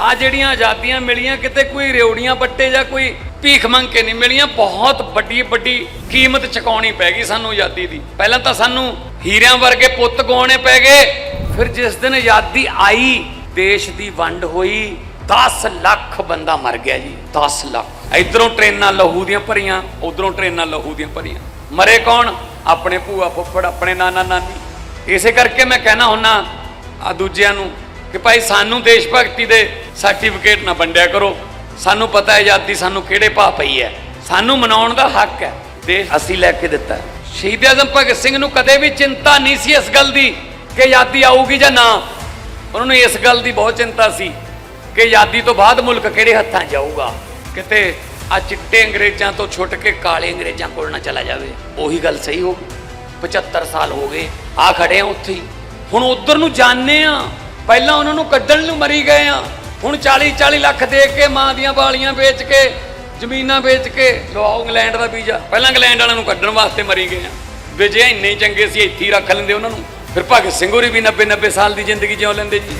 ਆ ਜਿਹੜੀਆਂ ਆਜ਼ਾਦੀਆਂ ਮਿਲੀਆਂ, ਕਿਤੇ ਕੋਈ ਰਿਉੜੀਆਂ ਬੱਟੇ ਜਾਂ ਕੋਈ ਭੀਖ ਮੰਗ ਕੇ ਨਹੀਂ ਮਿਲੀਆਂ, ਬਹੁਤ ਵੱਡੀ ਵੱਡੀ ਕੀਮਤ ਚੁਕਾਉਣੀ ਪੈ ਗਈ ਸਾਨੂੰ ਆਜ਼ਾਦੀ ਦੀ। ਪਹਿਲਾਂ ਤਾਂ ਸਾਨੂੰ ਹੀਰਿਆਂ ਵਰਗੇ ਪੁੱਤ ਗਵਾਉਣੇ ਪੈ ਗਏ, ਫਿਰ ਜਿਸ ਦਿਨ ਆਜ਼ਾਦੀ ਆਈ, ਦੇਸ਼ ਦੀ ਵੰਡ ਹੋਈ 10 ਲੱਖ ਬੰਦਾ ਮਰ ਗਿਆ ਜੀ 10 ਲੱਖ। ਇਧਰੋਂ ਟ੍ਰੇਨਾਂ ਲਹੂ ਦੀਆਂ ਭਰੀਆਂ, ਉਧਰੋਂ ਟ੍ਰੇਨਾਂ ਲਹੂ ਦੀਆਂ ਭਰੀਆਂ। ਮਰੇ ਕੌਣ? ਆਪਣੇ ਭੂਆ ਫੁੱਫੜ, ਆਪਣੇ ਨਾਨਾ ਨਾਨੀ। ਇਸੇ ਕਰਕੇ ਮੈਂ ਕਹਿਣਾ ਹੁੰਨਾ ਆ ਦੂਜਿਆਂ ਨੂੰ ਕਿ ਭਾਈ ਸਾਨੂੰ ਦੇਸ਼ ਭਗਤੀ ਦੇ ਸਰਟੀਫਿਕੇਟ ਨਾ ਵੰਡਿਆ ਕਰੋ। ਸਾਨੂੰ ਪਤਾ ਹੈ ਆਜ਼ਾਦੀ ਸਾਨੂੰ ਕਿਹੜੇ ਭਾਅ ਪਈ ਹੈ। ਸਾਨੂੰ ਮਨਾਉਣ ਦਾ ਹੱਕ ਹੈ। ਦੇਸ਼ ਅਸੀਂ ਲੈ ਕੇ ਦਿੱਤਾ ਸ਼ਹੀਦ ਆਜ਼ਮ ਭਗਤ ਸਿੰਘ ਨੂੰ ਕਦੇ ਵੀ ਚਿੰਤਾ ਨਹੀਂ ਸੀ ਇਸ ਗੱਲ ਦੀ ਕਿ ਆਜ਼ਾਦੀ ਆਊਗੀ ਜਾਂ ਨਾ। ਉਹਨਾਂ ਨੂੰ ਇਸ ਗੱਲ ਦੀ ਬਹੁਤ ਚਿੰਤਾ ਸੀ ਕਿ ਆਜ਼ਾਦੀ ਤੋਂ ਬਾਅਦ ਮੁਲਕ ਕਿਹੜੇ ਹੱਥਾਂ 'ਚ ਜਾਊਗਾ। ਕਿਤੇ ਆ ਚਿੱਟੇ ਅੰਗਰੇਜ਼ਾਂ ਤੋਂ ਛੁੱਟ ਕੇ ਕਾਲੇ ਅੰਗਰੇਜ਼ਾਂ ਕੋਲ ਨਾ ਚਲਾ ਜਾਵੇ। ਉਹੀ ਗੱਲ ਸਹੀ ਹੋ ਗਈ। 75 ਸਾਲ ਹੋ ਗਏ, ਆ ਖੜੇ ਆ ਉੱਥੇ ਹੀ। ਹੁਣ ਉਧਰ ਨੂੰ ਜਾਣੇ ਆ ਪਹਿਲਾਂ ਉਹਨਾਂ ਨੂੰ ਕੱਢਣ ਨੂੰ ਮਰੀ ਗਏ ਆ ਹੁਣ 40 40 ਲੱਖ ਦੇ ਕੇ ਮਾਂ ਦੀਆਂ ਬਾਲੀਆਂ ਵੇਚ ਕੇ, ਜ਼ਮੀਨਾਂ ਵੇਚ ਕੇ ਲਵਾਓ ਇੰਗਲੈਂਡ ਦਾ ਵੀਜ਼ਾ ਪਹਿਲਾਂ ਇੰਗਲੈਂਡ ਵਾਲਿਆਂ ਨੂੰ ਕੱਢਣ ਵਾਸਤੇ ਮਰੀ ਗਏ ਆ। ਵੀ ਜੇ ਇੰਨੇ ਚੰਗੇ ਸੀ, ਇੱਥੇ ਹੀ ਰੱਖ ਲੈਂਦੇ ਉਹਨਾਂ ਨੂੰ। ਫਿਰ ਭਗਤ ਸਿੰਘ ਹੋਰੀ ਵੀ 90 90 ਸਾਲ ਦੀ ਜ਼ਿੰਦਗੀ ਜਿਉ ਲੈਂਦੇ ਜੀ।